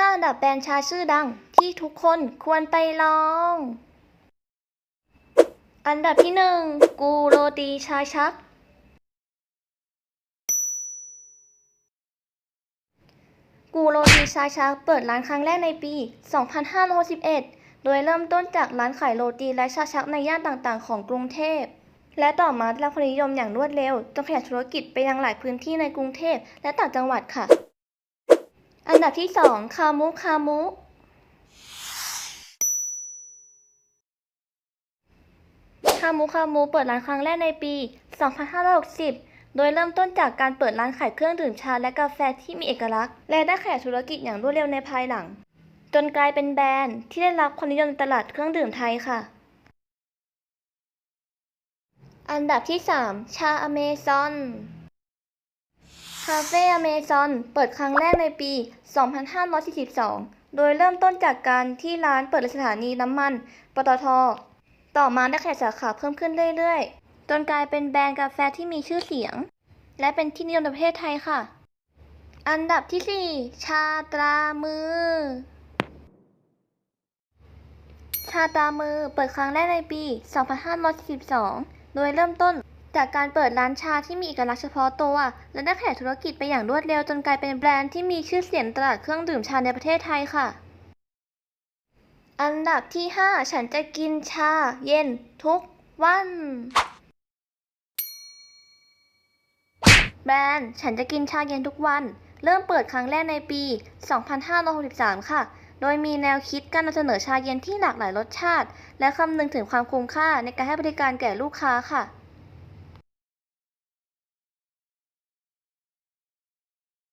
5 อันดับแบรนด์ชาชื่อดังที่ทุกคนควรไปลอง อันดับที่ 1 กูโรตีชาชัก กูโรตีชาชักเปิดร้านครั้งแรกในปี 2561 โดยเริ่มต้นจากร้านขายโรตีและชาชักในย่านต่างๆ ของกรุงเทพและต่อมาได้รับความนิยมอย่างรวดเร็วจนขยายธุรกิจไปยังหลายพื้นที่ในกรุงเทพและต่างจังหวัดค่ะ อันดับที่2คามุคามุคามุคามุเปิดร้านครั้งแรกในปี 2560 โดยเริ่มต้นจากการเปิดร้านขายเครื่องดื่มชาและกาแฟที่มีเอกลักษณ์ และได้ขยายธุรกิจอย่างรวดเร็วในภายหลัง จนกลายเป็นแบรนด์ที่ได้รับความนิยมในตลาดเครื่องดื่มไทยค่ะ อันดับที่ 3 ชาอเมซอนคาเฟ่อเมซอนเปิดครั้งแรกในปี 2542 โดยเริ่มต้นจากการที่ร้านเปิดสถานีน้ำมัน ปตท ต่อมาได้ขยายสาขาเพิ่มขึ้นเรื่อยๆ จนกลายเป็นแบรนด์กาแฟที่มีชื่อเสียง และเป็นที่นิยมในประเทศไทยค่ะ อันดับที่ 4 ชาตรามือ ชาตรามือเปิดครั้งแรกในปี 2542 โดยเริ่มต้น จากการเปิดร้านชาที่มีเอกลักษณ์เฉพาะตัว และได้ขยายธุรกิจไปอย่างรวดเร็วจนกลายเป็นแบรนด์ที่มีชื่อเสียงตลาดเครื่องดื่มชาในประเทศไทยค่ะ อันดับที่ 5 ฉันจะกินชาเย็นทุกวัน แบรนด์ ฉันจะกินชาเย็นทุกวัน เริ่มเปิดครั้งแรกในปี 2563 ค่ะโดยมีแนวคิดการนำเสนอชาเย็นที่หลากหลายรสชาติ และคำนึงถึงความคุ้มค่าในการให้บริการแก่ลูกค้าค่ะ